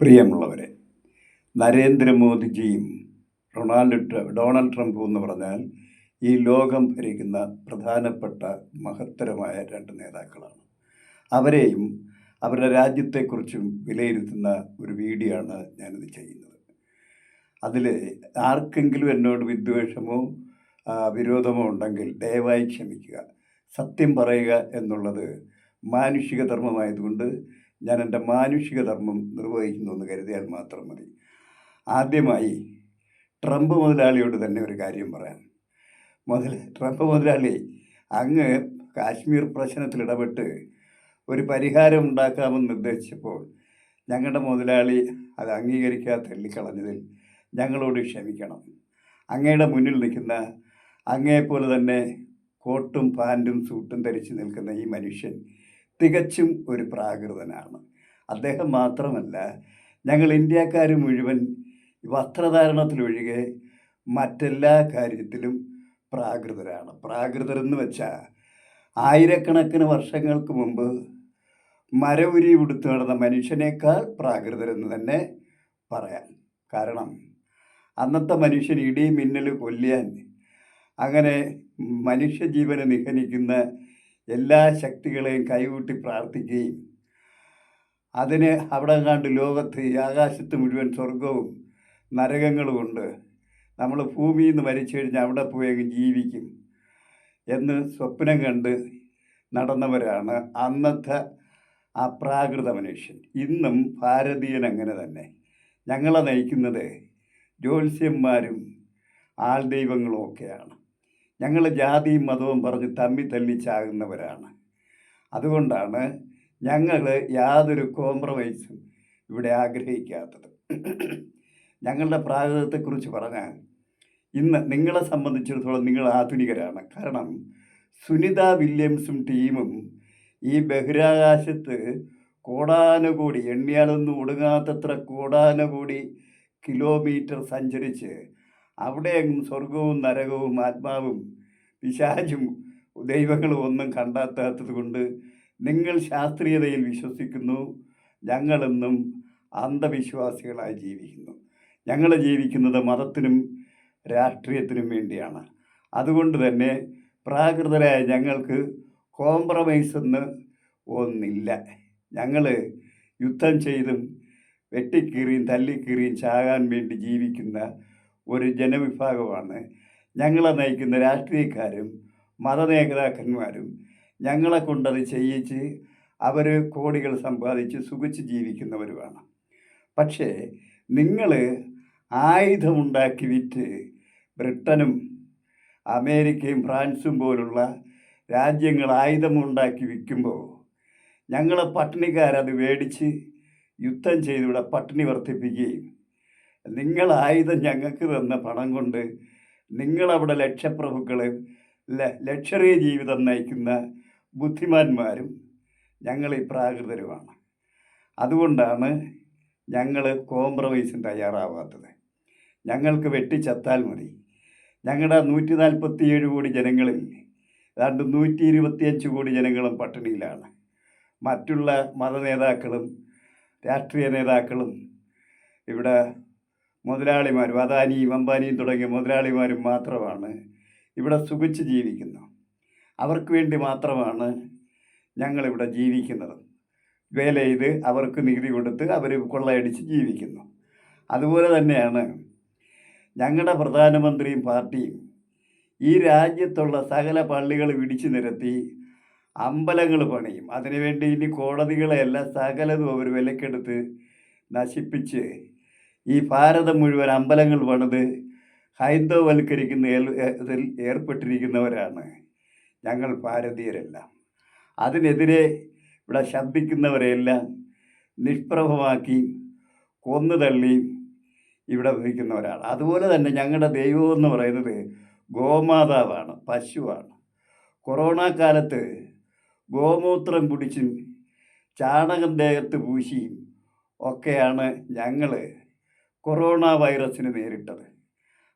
പ്രിയമുള്ളവരെ നരേന്ദ്രമോദിജിയും Ronald Donald ട്രംപും എന്ന് പറഞ്ഞാൽ ഈ ലോകം ഭരിക്കുന്ന പ്രധാനപ്പെട്ട മഹത്തരമായ രണ്ട് നേതാക്കളാണ്. അവരെയും അവരുടെ രാജ്യത്തെക്കുറിച്ചും വിലയിരുത്തുന്ന ഒരു വീഡിയോ ആണ് ഞാനിത് ചെയ്യുന്നത്. അതിൽ ആർക്കെങ്കിലും എന്നോട് വിദ്വേഷമോ വിരോധമോ ഉണ്ടെങ്കിൽ ദയവായി ക്ഷമിക്കുക. സത്യം പറയുക എന്നുള്ളത് മാനുഷിക ധർമ്മമായതുകൊണ്ട് ഞാൻ എന്റെ മാനുഷിക ധർമ്മം നിർവഹിക്കുന്നു എന്ന് കരുതിയാൽ മാത്രം മതി. ആദ്യമായി ട്രംപ് മുതലാളിയോട് തന്നെ ഒരു കാര്യം പറയാം മുതൽ ട്രംപ് മുതലാളി അങ്ങ് കാശ്മീർ പ്രശ്നത്തിൽ ഇടപെട്ട് ഒരു പരിഹാരം ഉണ്ടാക്കാമെന്ന് നിർദ്ദേശിച്ചപ്പോൾ ഞങ്ങളുടെ മുതലാളി അത് അംഗീകരിക്കാതെ തള്ളിക്കളഞ്ഞതിൽ ഞങ്ങളോട് ക്ഷമിക്കണം. അങ്ങയുടെ മുന്നിൽ നിൽക്കുന്ന അങ്ങയെപ്പോലെ തന്നെ കോട്ടും പാന്റും സൂട്ടും ധരിച്ച് നിൽക്കുന്ന ഈ മനുഷ്യൻ തികച്ചും ഒരു പ്രാകൃതനാണ്. അദ്ദേഹം മാത്രമല്ല ഞങ്ങൾ ഇന്ത്യക്കാർ മുഴുവൻ വസ്ത്രധാരണത്തിലൊഴികെ മറ്റെല്ലാ കാര്യത്തിലും പ്രാകൃതരാണ്. പ്രാകൃതരെന്ന് വെച്ചാൽ ആയിരക്കണക്കിന് വർഷങ്ങൾക്ക് മുമ്പ് മരവുരി ഉടുത്ത് നടന്ന മനുഷ്യനേക്കാൾ പ്രാകൃതരെന്ന് തന്നെ പറയാം. കാരണം അന്നത്തെ മനുഷ്യൻ ഇടി മിന്നൽ കൊല്ലിയാൻ അങ്ങനെ മനുഷ്യജീവനെ നിഹനിക്കുന്ന എല്ലാ ശക്തികളെയും കൈകൂട്ടി പ്രാർത്ഥിക്കുകയും അതിന് അവിടെ കണ്ട് ലോകത്ത് ആകാശത്ത് മുഴുവൻ സ്വർഗവും നരകങ്ങളും ഉണ്ട്. നമ്മൾ ഭൂമിയിൽ നിന്ന് മരിച്ചു കഴിഞ്ഞാൽ അവിടെ പോയി ജീവിക്കും എന്ന് സ്വപ്നം കണ്ട് നടന്നവരാണ് അന്നത്തെ ആ പ്രാകൃത മനുഷ്യൻ. ഇന്നും ഭാരതീയൻ അങ്ങനെ തന്നെ. ഞങ്ങളെ നയിക്കുന്നത് ജ്യോത്സ്യന്മാരും ആൾ ദൈവങ്ങളും ഒക്കെയാണ്. ഞങ്ങൾ ജാതിയും മതവും പറഞ്ഞ് തമ്മി തല്ലിച്ചാകുന്നവരാണ്. അതുകൊണ്ടാണ് ഞങ്ങൾ യാതൊരു കോംപ്രമൈസും ഇവിടെ ആഗ്രഹിക്കാത്തത്. ഞങ്ങളുടെ പ്രാകൃതത്തെക്കുറിച്ച് പറഞ്ഞാൽ ഇന്ന് നിങ്ങളെ സംബന്ധിച്ചിടത്തോളം നിങ്ങൾ ആധുനികരാണ്. കാരണം സുനിത വില്യംസും ടീമും ഈ ബഹിരാകാശത്ത് കോടാനുകൂടി എണ്ണിയാലൊന്നും ഒടുങ്ങാത്തത്ര കോടാനുകൂടി കിലോമീറ്റർ സഞ്ചരിച്ച് അവിടെയെങ്ങും സ്വർഗവും നരകവും ആത്മാവും പിശാചും ദൈവങ്ങളും ഒന്നും കണ്ടെത്താത്തത് കൊണ്ട് നിങ്ങൾ ശാസ്ത്രീയതയിൽ വിശ്വസിക്കുന്നു. ഞങ്ങളെന്നും അന്ധവിശ്വാസികളായി ജീവിക്കുന്നു. ഞങ്ങൾ ജീവിക്കുന്നത് മതത്തിനും രാഷ്ട്രീയത്തിനും വേണ്ടിയാണ്. അതുകൊണ്ട് തന്നെ പ്രാകൃതരായ ഞങ്ങൾക്ക് കോംപ്രമൈസ് എന്ന് ഒന്നില്ല. ഞങ്ങൾ യുദ്ധം ചെയ്തും വെട്ടിക്കീറിയും തല്ലിക്കീറിയും ചാകാൻ വേണ്ടി ജീവിക്കുന്ന ഒരു ജനവിഭാഗമാണ്. ഞങ്ങളെ നയിക്കുന്ന രാഷ്ട്രീയക്കാരും മത നേതാക്കന്മാരും ഞങ്ങളെ കൊണ്ടത് ചെയ്യിച്ച് അവർ കോടികൾ സമ്പാദിച്ച് സുഖിച്ച് ജീവിക്കുന്നവരുമാണ്. പക്ഷേ നിങ്ങൾ ആയുധമുണ്ടാക്കി വിറ്റ് ബ്രിട്ടനും അമേരിക്കയും ഫ്രാൻസും പോലുള്ള രാജ്യങ്ങൾ ആയുധമുണ്ടാക്കി വിൽക്കുമ്പോൾ ഞങ്ങളെ പട്ടിണിക്കാരത് മേടിച്ച് യുദ്ധം ചെയ്തിവിടെ പട്ടിണി വർദ്ധിപ്പിക്കുകയും നിങ്ങൾ ആയുധം ഞങ്ങൾക്ക് തന്ന പണം കൊണ്ട് നിങ്ങളവിടെ ലക്ഷപ്രഭുക്കളെ ല- ലക്ഷറി ജീവിതം നയിക്കുന്ന ബുദ്ധിമാന്മാരും ഞങ്ങൾ ഈ പ്രാകൃതരുമാണ്. അതുകൊണ്ടാണ് ഞങ്ങൾ കോംപ്രമൈസിന് തയ്യാറാവാത്തത്. ഞങ്ങൾക്ക് വെട്ടിച്ചത്താൽ മതി. ഞങ്ങളുടെ നൂറ്റി നാൽപ്പത്തിയേഴ് കോടി ജനങ്ങളിൽ ഏതാണ്ട് നൂറ്റി ഇരുപത്തിയഞ്ച് കോടി ജനങ്ങളും പട്ടിണിയിലാണ്. മറ്റുള്ള മത നേതാക്കളും രാഷ്ട്രീയ നേതാക്കളും ഇവിടെ മുതലാളിമാരും അദാനിയും അംബാനിയും തുടങ്ങിയ മുതലാളിമാരും മാത്രമാണ് ഇവിടെ സുഖിച്ച് ജീവിക്കുന്നത് അവർക്ക് വേണ്ടി മാത്രമാണ് ഞങ്ങളിവിടെ ജീവിക്കുന്നത്. വേല ചെയ്ത് അവർക്ക് നികുതി കൊടുത്ത് അവർ കൊള്ളയടിച്ച് ജീവിക്കുന്നു. അതുപോലെ തന്നെയാണ് ഞങ്ങളുടെ പ്രധാനമന്ത്രിയും പാർട്ടിയും ഈ രാജ്യത്തുള്ള സകല പള്ളികൾ ഇടിച്ചു നിരത്തി അമ്പലങ്ങൾ പണിയും. അതിനുവേണ്ടി ഇനി കോടതികളെല്ലാം സകലതും അവർ വിലക്കെടുത്ത് നശിപ്പിച്ച് ഈ ഭാരതം മുഴുവൻ അമ്പലങ്ങൾ പണിത് ഹൈന്ദവവൽക്കരിക്കുന്ന ഇതിൽ ഏർപ്പെട്ടിരിക്കുന്നവരാണ് ഞങ്ങൾ ഭാരതീയരെല്ലാം. അതിനെതിരെ ഇവിടെ ശബ്ദിക്കുന്നവരെയെല്ലാം നിഷ്പ്രഭമാക്കി കൊന്നു തള്ളി ഇവിടെ വഹിക്കുന്നവരാണ്. അതുപോലെ തന്നെ ഞങ്ങളുടെ ദൈവം എന്ന് പറയുന്നത് ഗോമാതാവാണ് പശുവാണ്. കൊറോണ കാലത്ത് ഗോമൂത്രം കുടിച്ചും ചാണകം ദേഹത്ത് പൂശിയും ഒക്കെയാണ് ഞങ്ങൾ കൊറോണ വൈറസിന് നേരിട്ടത്.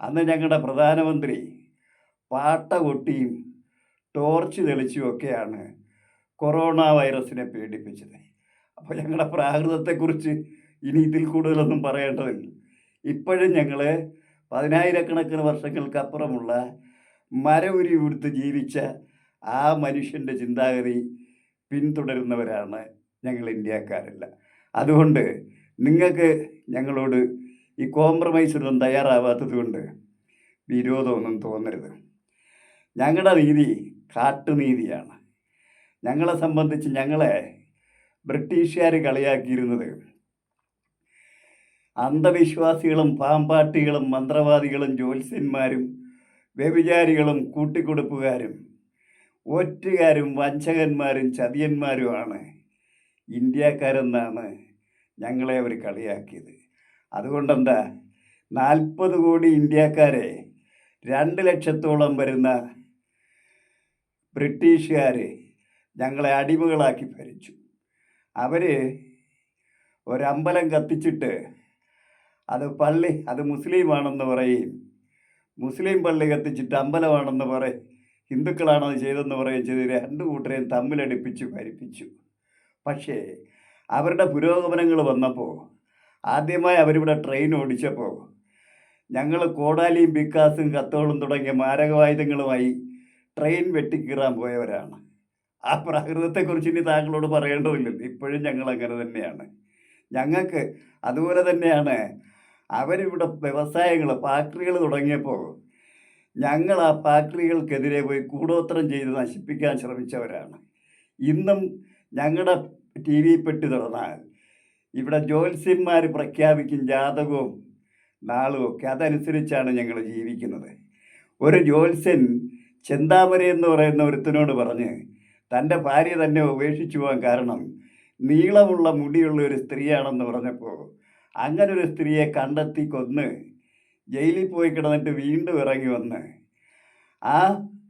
അന്ന് ഞങ്ങളുടെ പ്രധാനമന്ത്രി പാട്ട കൊട്ടിയും ടോർച്ച് തെളിച്ചുമൊക്കെയാണ് കൊറോണ വൈറസിനെ പീഡിപ്പിച്ചത്. അപ്പോൾ ഞങ്ങളുടെ പ്രാകൃതത്തെക്കുറിച്ച് ഇനി ഇതിൽ കൂടുതലൊന്നും പറയേണ്ടതില്ല. ഇപ്പോഴും ഞങ്ങൾ പതിനായിരക്കണക്കിന് വർഷങ്ങൾക്കപ്പുറമുള്ള മരവുരി ഉടുത്ത് ജീവിച്ച ആ മനുഷ്യന്റെ ചിന്താഗതി പിന്തുടരുന്നവരാണ് ഞങ്ങൾ ഇന്ത്യക്കാരല്ല. അതുകൊണ്ട് നിങ്ങൾക്ക് ഞങ്ങളോട് ഈ കോംപ്രമൈസിനൊന്നും തയ്യാറാവാത്തത് കൊണ്ട് വിരോധമൊന്നും തോന്നരുത്. ഞങ്ങളുടെ നീതി കാട്ടുനീതിയാണ് ഞങ്ങളെ സംബന്ധിച്ച് ഞങ്ങളെ ബ്രിട്ടീഷുകാർ കളിയാക്കിയിരുന്നത് അന്ധവിശ്വാസികളും പാമ്പാട്ടികളും മന്ത്രവാദികളും ജ്യോത്സ്യന്മാരും വ്യഭിചാരികളും കൂട്ടിക്കൊടുപ്പുകാരും ഒറ്റുകാരും വഞ്ചകന്മാരും ചതിയന്മാരുമാണ് ഇന്ത്യക്കാരെന്നാണ് ഞങ്ങളെ അവർ കളിയാക്കിയത്. അതുകൊണ്ടെന്താ? നാൽപ്പത് കോടി ഇന്ത്യക്കാരെ രണ്ട് ലക്ഷത്തോളം വരുന്ന ബ്രിട്ടീഷുകാർ ഞങ്ങളെ അടിമകളാക്കി ഭരിച്ചു. അവർ ഒരമ്പലം കത്തിച്ചിട്ട് അത് പള്ളി അത് മുസ്ലിമാണെന്ന് പറയും. മുസ്ലിം പള്ളി കത്തിച്ചിട്ട് അമ്പലമാണെന്ന് പറയും ഹിന്ദുക്കളാണത് ചെയ്തെന്ന് പറയുകയും ചെയ്ത് രണ്ട് കൂട്ടരെയും തമ്മിലടിപ്പിച്ച് ഭരിപ്പിച്ചു. പക്ഷേ അവരുടെ പുരോഗമനങ്ങൾ വന്നപ്പോൾ ആദ്യമായി അവരിവിടെ ട്രെയിൻ ഓടിച്ചപ്പോൾ ഞങ്ങൾ കോടാലിയും ബിക്കാസും കത്തോളും തുടങ്ങിയ മാരകവായുധങ്ങളുമായി ട്രെയിൻ വെട്ടിക്കീറാൻ പോയവരാണ്. ആ പ്രാകൃതത്തെക്കുറിച്ച് ഇനി താങ്കളോട് പറയേണ്ടതില്ലല്ലോ ഇപ്പോഴും ഞങ്ങൾ അങ്ങനെ തന്നെയാണ്. ഞങ്ങൾക്ക് അതുപോലെ തന്നെയാണ്. അവരിവിടെ വ്യവസായങ്ങൾ ഫാക്ടറികൾ തുടങ്ങിയപ്പോൾ ഞങ്ങൾ ആ ഫാക്ടറികൾക്കെതിരെ പോയി കൂടോത്രം ചെയ്ത് നശിപ്പിക്കാൻ ശ്രമിച്ചവരാണ്. ഇന്നും ഞങ്ങളുടെ ടി വി പെട്ടി തുറന്നാൽ ഇവിടെ ജ്യോത്സ്യന്മാർ പ്രഖ്യാപിക്കും ജാതകവും നാളും ഒക്കെ. അതനുസരിച്ചാണ് ഞങ്ങൾ ജീവിക്കുന്നത്. ഒരു ജ്യോത്സ്യൻ ചെന്താമര എന്ന് പറയുന്ന ഒരുത്തിനോട് പറഞ്ഞ് തന്റെ ഭാര്യ തന്നെ ഉപേക്ഷിച്ചു പോകാൻ കാരണം നീളമുള്ള മുടിയുള്ള ഒരു സ്ത്രീയാണെന്ന് പറഞ്ഞപ്പോൾ അങ്ങനെ ഒരു സ്ത്രീയെ കണ്ടെത്തി കൊന്ന് ജയിലിൽ പോയി കിടന്നിട്ട് വീണ്ടും ഇറങ്ങി വന്ന് ആ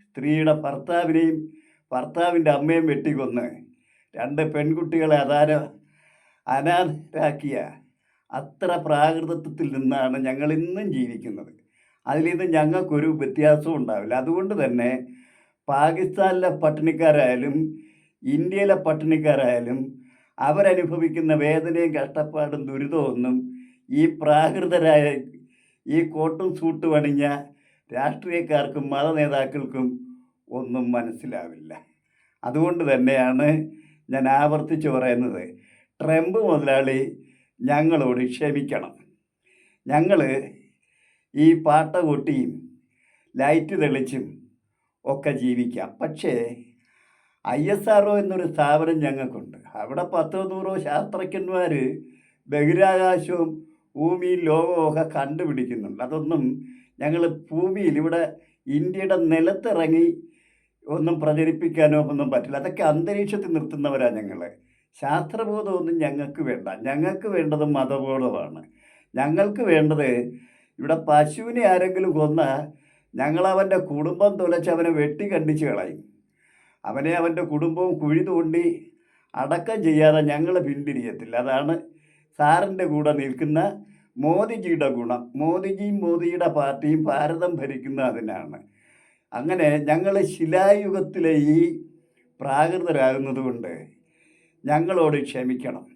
സ്ത്രീയുടെ ഭർത്താവിനെയും ഭർത്താവിന്റെ അമ്മയും വെട്ടിക്കൊന്ന് രണ്ട് പെൺകുട്ടികളെ അതാര അനാഥരാക്കിയ അത്ര പ്രാകൃതത്വത്തിൽ നിന്നാണ് ഞങ്ങൾ ഇന്നും ജീവിക്കുന്നത്. അതിലിന്ന് ഞങ്ങൾക്കൊരു വ്യത്യാസവും ഉണ്ടാവില്ല. അതുകൊണ്ട് തന്നെ പാകിസ്ഥാനിലെ പട്ടിണിക്കാരായാലും ഇന്ത്യയിലെ പട്ടിണിക്കാരായാലും അവരനുഭവിക്കുന്ന വേദനയും കഷ്ടപ്പാടും ദുരിതമൊന്നും ഈ പ്രാകൃതരായ ഈ കോട്ടും സൂട്ട് അണിഞ്ഞ രാഷ്ട്രീയക്കാർക്കും മത നേതാക്കൾക്കും ഒന്നും മനസ്സിലാവില്ല. അതുകൊണ്ട് തന്നെയാണ് ഞാൻ ആവർത്തിച്ച് പറയുന്നത്. ട്രംപ് മുതലാളി ഞങ്ങളോട് ക്ഷമിക്കണം. ഞങ്ങൾ ഈ പാട്ട കൊട്ടിയും ലൈറ്റ് തെളിച്ചും ഒക്കെ ജീവിക്കാം. പക്ഷേ ഐ എസ് ആർ ഒ എന്നൊരു സ്ഥാപനം ഞങ്ങൾക്കുണ്ട്. അവിടെ പത്തോ നൂറോ ശാസ്ത്രജ്ഞന്മാർ ബഹിരാകാശവും ഭൂമിയും ലോകവും ഒക്കെ കണ്ടുപിടിക്കുന്നുണ്ട്. അതൊന്നും ഞങ്ങൾ ഭൂമിയിൽ ഇവിടെ ഇന്ത്യയുടെ നിലത്തിറങ്ങി ഒന്നും പ്രചരിപ്പിക്കാനോ ഒന്നും പറ്റില്ല. അതൊക്കെ അന്തരീക്ഷത്തിൽ നിർത്തുന്നവരാണ് ഞങ്ങൾ ശാസ്ത്രബോധമൊന്നും ഞങ്ങൾക്ക് വേണ്ട. ഞങ്ങൾക്ക് വേണ്ടത് മതബോധമാണ്. ഞങ്ങൾക്ക് വേണ്ടത് ഇവിടെ പശുവിനെ ആരെങ്കിലും കൊന്ന ഞങ്ങളവന്റെ കുടുംബം തുലച്ച് അവനെ വെട്ടി കണ്ടിച്ച് കളയും. അവനെ അവന്റെ കുടുംബവും കുഴി തോണ്ടി അടക്കം ചെയ്യാതെ ഞങ്ങൾ പിന്തിരിയത്തില്ല. അതാണ് സാറിന്റെ കൂടെ നിൽക്കുന്ന മോദിജിയുടെ ഗുണം. മോദിജിയും മോദിയുടെ പാർട്ടിയും ഭാരതം ഭരിക്കുന്ന അതിനാണ്. അങ്ങനെ ഞങ്ങൾ ശിലായുഗത്തിലെ ഈ പ്രാകൃതരാകുന്നത് കൊണ്ട് ഞങ്ങളോട് ക്ഷമിക്കണം.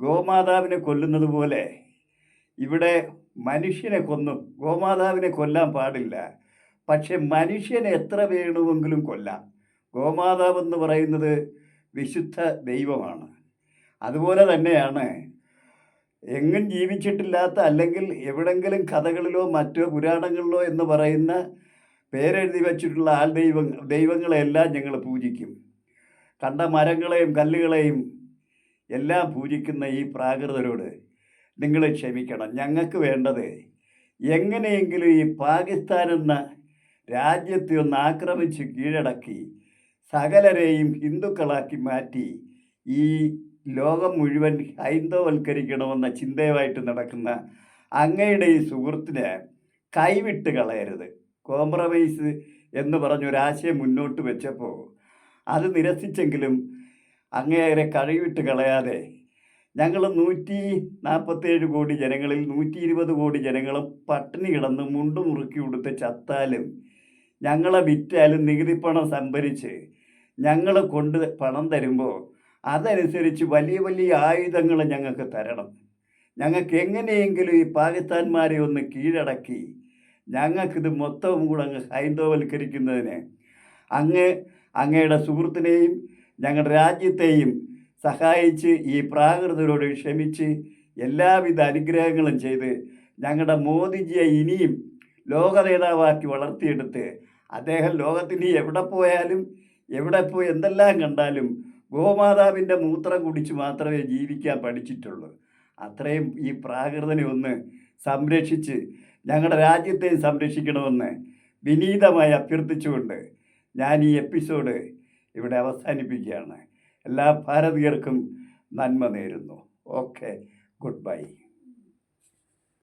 ഗോമാതാവിനെ കൊല്ലുന്നത് പോലെ ഇവിടെ മനുഷ്യനെ കൊന്നു. ഗോമാതാവിനെ കൊല്ലാൻ പാടില്ല. പക്ഷെ മനുഷ്യനെ എത്ര വേണമെങ്കിലും കൊല്ലാം. ഗോമാതാവ് എന്ന് പറയുന്നത് വിശുദ്ധ ദൈവമാണ്. അതുപോലെ തന്നെയാണ് എങ്ങും ജീവിച്ചിട്ടില്ലാത്ത അല്ലെങ്കിൽ എവിടെങ്കിലും കഥകളിലോ മറ്റോ പുരാണങ്ങളിലോ എന്ന് പറയുന്ന പേരെഴുതി വച്ചിട്ടുള്ള ആൾ ദൈവ ദൈവങ്ങളെല്ലാം ഞങ്ങൾ പൂജിക്കും. കണ്ട മരങ്ങളെയും കല്ലുകളെയും എല്ലാം പൂജിക്കുന്ന ഈ പ്രാകൃതരോട് നിങ്ങൾ ക്ഷമിക്കണം. ഞങ്ങൾക്ക് വേണ്ടത് എങ്ങനെയെങ്കിലും ഈ പാകിസ്ഥാൻ എന്ന രാജ്യത്തെ ഒന്ന് ആക്രമിച്ച് കീഴടക്കി സകലരെയും ഹിന്ദുക്കളാക്കി മാറ്റി ഈ ലോകം മുഴുവൻ ഹൈന്ദവൽക്കരിക്കണമെന്ന ചിന്തയുമായിട്ട് നടക്കുന്ന അങ്ങയുടെ ഈ സുഹൃത്തിനെ കൈവിട്ട് കളയരുത്. കോംപ്രമൈസ് എന്ന് പറഞ്ഞൊരാശയം മുന്നോട്ട് വെച്ചപ്പോൾ അത് നിരസിച്ചെങ്കിലും അങ്ങേരെ കഴിവിട്ട് കളയാതെ ഞങ്ങൾ നൂറ്റി നാൽപ്പത്തേഴ് കോടി ജനങ്ങളിൽ നൂറ്റി ഇരുപത് കോടി ജനങ്ങളും പട്ടിണി കിടന്ന് മുണ്ടു മുറുക്കി കൊടുത്ത് ചത്താലും ഞങ്ങളെ വിറ്റാലും നികുതി പണം സംഭരിച്ച് ഞങ്ങൾ കൊണ്ട് പണം തരുമ്പോൾ അതനുസരിച്ച് വലിയ വലിയ ആയുധങ്ങൾ ഞങ്ങൾക്ക് തരണം. ഞങ്ങൾക്ക് എങ്ങനെയെങ്കിലും ഈ പാകിസ്ഥാൻമാരെ ഒന്ന് കീഴടക്കി ഞങ്ങൾക്കിത് മൊത്തവും കൂടെ അങ്ങ് ഹൈന്ദവവൽക്കരിക്കുന്നതിന് അങ്ങ് അങ്ങയുടെ സുഹൃത്തിനെയും ഞങ്ങളുടെ രാജ്യത്തെയും സഹായിച്ച് ഈ പ്രാകൃതരോട് ക്ഷമിച്ച് എല്ലാവിധ അനുഗ്രഹങ്ങളും ചെയ്ത് ഞങ്ങളുടെ മോദിജിയെ ഇനിയും ലോക നേതാവാക്കി വളർത്തിയെടുത്ത് അദ്ദേഹം ലോകത്തിന് എവിടെ പോയാലും എവിടെ പോയി എന്തെല്ലാം കണ്ടാലും ഗോമാതാവിന്റെ മൂത്രം കുടിച്ച് മാത്രമേ ജീവിക്കാൻ പഠിച്ചിട്ടുള്ളൂ. അത്രയും ഈ പ്രാകൃതനെ ഒന്ന് സംരക്ഷിച്ച് ഞങ്ങളുടെ രാജ്യത്തെയും സംരക്ഷിക്കണമെന്ന് വിനീതമായി അഭ്യർത്ഥിച്ചുകൊണ്ട് ഞാൻ ഈ എപ്പിസോഡ് ഇവിടെ അവസാനിപ്പിക്കുകയാണ്. എല്ലാ ഭാരതീയർക്കും നന്മ നേരുന്നു. Okay good bye.